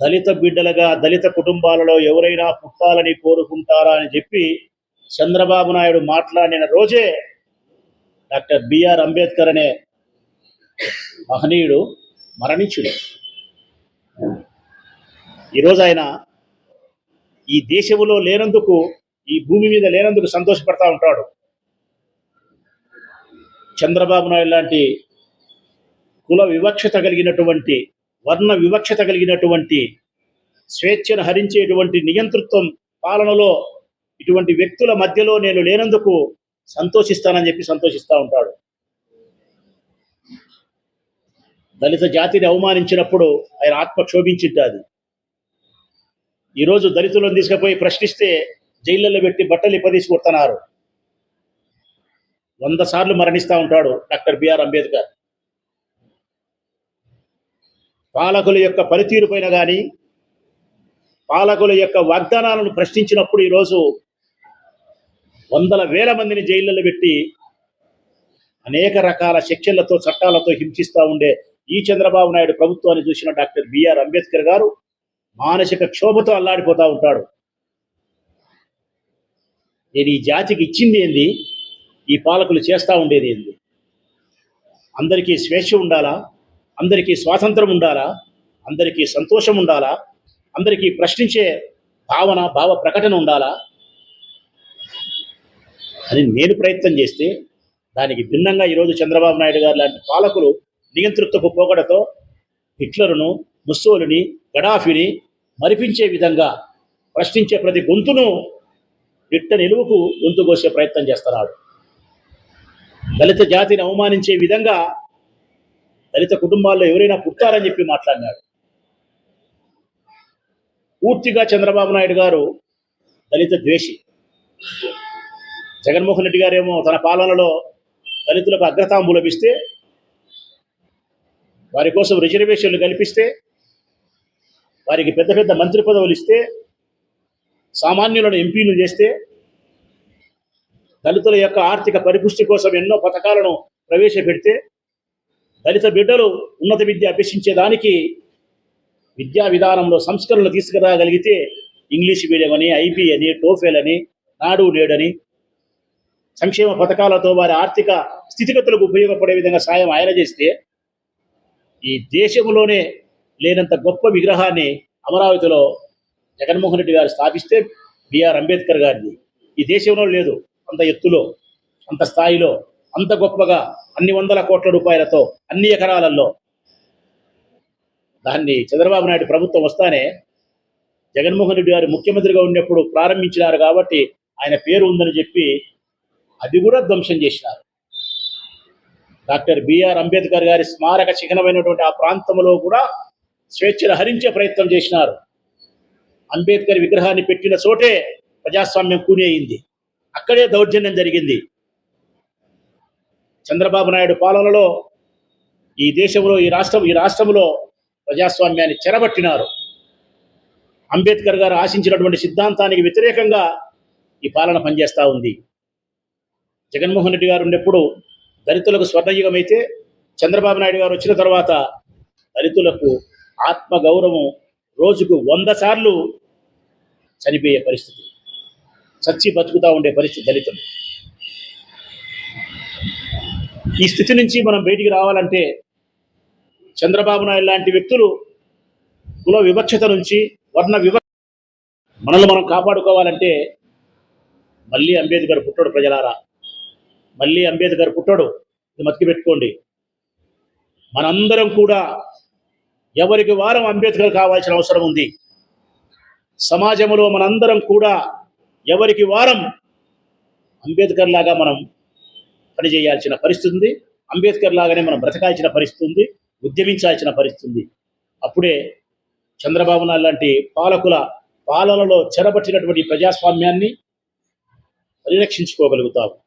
దళిత బిడ్డలుగా దళిత కుటుంబాలలో ఎవరైనా పుట్టాలని కోరుకుంటారా అని చెప్పి చంద్రబాబు నాయుడు మాట్లాడిన రోజే డాక్టర్ బిఆర్ అంబేద్కర్ అనే మహనీయుడు మరణించుడు. ఈరోజు ఆయన ఈ దేశంలో లేనందుకు ఈ భూమి మీద లేనందుకు సంతోషపడతా ఉంటాడు. చంద్రబాబు నాయుడు లాంటి కుల వివక్షత కలిగినటువంటి వర్ణ వివక్షత కలిగినటువంటి స్వేచ్ఛను హరించేటువంటి నియంతృత్వం పాలనలో ఇటువంటి వ్యక్తుల మధ్యలో నేను లేనందుకు సంతోషిస్తానని చెప్పి సంతోషిస్తూ ఉంటాడు. దళిత జాతిని అవమానించినప్పుడు ఆయన ఆత్మ క్షోభించింటాది. ఈరోజు దళితులను తీసుకుపోయి ప్రశ్నిస్తే జైళ్ళలో పెట్టి బట్టలు ఇప్పదీసి కొడుతున్నారు. వంద సార్లు మరణిస్తూ ఉంటాడు డాక్టర్ బిఆర్ అంబేద్కర్. పాలకుల యొక్క పనితీరు పైన కానీ పాలకుల యొక్క వాగ్దానాలను ప్రశ్నించినప్పుడు ఈరోజు వందల వేల మందిని జైళ్ళలో పెట్టి అనేక రకాల శిక్షలతో చట్టాలతో హింసిస్తూ ఉండే ఈ చంద్రబాబు నాయుడు ప్రభుత్వాన్ని చూసిన డాక్టర్ బిఆర్ అంబేద్కర్ గారు మానసిక క్షోభతో అల్లాడిపోతూ ఉంటాడు. నేను ఈ జాతికి ఇచ్చింది ఏంది? ఈ పాలకులు చేస్తూ ఉండేది ఏంది? అందరికీ స్వేచ్ఛ ఉండాలా? అందరికీ స్వాతంత్రం ఉండాలా? అందరికీ సంతోషం ఉండాలా? అందరికీ ప్రశ్నించే భావన భావ ప్రకటన ఉండాలా? అని నేను ప్రయత్నం చేస్తే దానికి భిన్నంగా ఈరోజు చంద్రబాబు నాయుడు గారు లాంటి పాలకులు నియంతృత్వపు పోకడతో హిట్లరును ముస్సోలిని గడాఫీని మరిపించే విధంగా ప్రశ్నించే ప్రతి గొంతును పిట్ట నిలువుకు గొంతు కోసే ప్రయత్నం చేస్తున్నాడు. దళిత జాతిని అవమానించే విధంగా దళిత కుటుంబాల్లో ఎవరైనా పుట్టారని చెప్పి మాట్లాడినాడు. పూర్తిగా చంద్రబాబు నాయుడు గారు దళిత ద్వేషి. జగన్మోహన్ రెడ్డి గారేమో తన పాలనలో దళితులకు అగ్రతాంబూలం ఇస్తే వారి కోసం రిజర్వేషన్లు కల్పిస్తే వారికి పెద్ద పెద్ద మంత్రి పదవులు ఇస్తే సామాన్యులను ఎంపీలు చేస్తే దళితుల యొక్క ఆర్థిక పరిపుష్టి కోసం ఎన్నో పథకాలను ప్రవేశపెడితే దళిత బిడ్డలు ఉన్నత విద్య అభ్యసించేదానికి విద్యా విధానంలో సంస్కరణలు తీసుకురాగలిగితే ఇంగ్లీష్ మీడియం అని ఐబీ అని టోఫెల్ అని నాడు నేడని సంక్షేమ పథకాలతో వారి ఆర్థిక స్థితిగతులకు ఉపయోగపడే విధంగా సాయం ఆయన చేస్తే ఈ దేశంలోనే లేనంత గొప్ప విగ్రహాన్ని అమరావతిలో జగన్మోహన్ రెడ్డి గారు స్థాపిస్తే బిఆర్ అంబేద్కర్ గారిది. ఈ దేశంలో లేదు. అంత ఎత్తులో అంత స్థాయిలో అంత గొప్పగా అన్ని వందల కోట్ల రూపాయలతో అన్ని ఎకరాలలో దాన్ని చంద్రబాబు నాయుడు ప్రభుత్వం వస్తానే జగన్మోహన్ రెడ్డి గారు ముఖ్యమంత్రిగా ఉన్నప్పుడు ప్రారంభించినారు కాబట్టి ఆయన పేరు ఉందని చెప్పి అది కూడా ధ్వంసం చేసినారు. డాక్టర్ బిఆర్ అంబేద్కర్ గారి స్మారక చిహ్నమైనటువంటి ఆ ప్రాంతంలో కూడా స్వేచ్ఛను హరించే ప్రయత్నం చేసినారు. అంబేద్కర్ విగ్రహాన్ని పెట్టిన చోటే ప్రజాస్వామ్యం కూని అయింది అక్కడే దౌర్జన్యం జరిగింది. చంద్రబాబు నాయుడు పాలనలో ఈ దేశంలో ఈ రాష్ట్రం ఈ రాష్ట్రంలో ప్రజాస్వామ్యాన్ని చెరబట్టినారు. అంబేద్కర్ గారు ఆశించినటువంటి సిద్ధాంతానికి వ్యతిరేకంగా ఈ పాలన పనిచేస్తూ ఉంది. జగన్మోహన్ రెడ్డి గారు ఉన్నప్పుడు దళితులకు స్వర్ణయుగం అయితే చంద్రబాబు నాయుడు గారు వచ్చిన తర్వాత దళితులకు ఆత్మ గౌరవం రోజుకు వంద సార్లు చనిపోయే పరిస్థితి. చచ్చి బతుకుతూ ఉండే పరిస్థితి దళితులు. ఈ స్థితి నుంచి మనం బయటికి రావాలంటే చంద్రబాబు నాయుడు లాంటి వ్యక్తులు కుల వివక్షత నుంచి వర్ణ వివ మనల్ని మనం కాపాడుకోవాలంటే మళ్ళీ అంబేద్కర్ పుట్టాడు ప్రజలారా. మళ్ళీ అంబేద్కర్ పుట్టాడు. ఇది మతికి పెట్టుకోండి మనందరం కూడా ఎవరికి వారం అంబేద్కర్ కావాల్సిన అవసరం ఉంది. సమాజంలో మనందరం కూడా ఎవరికి వారం అంబేద్కర్ లాగా మనం పనిచేయాల్సిన పరిస్థితి ఉంది. అంబేద్కర్ లాగానే మనం బ్రతకాల్సిన పరిస్థితి ఉంది. ఉద్యమించాల్సిన పరిస్థితి ఉంది. అప్పుడే చంద్రబాబు నాయుడు లాంటి పాలకుల పాలనలో చెరబట్టినటువంటి ప్రజాస్వామ్యాన్ని పరిరక్షించుకోగలుగుతాము.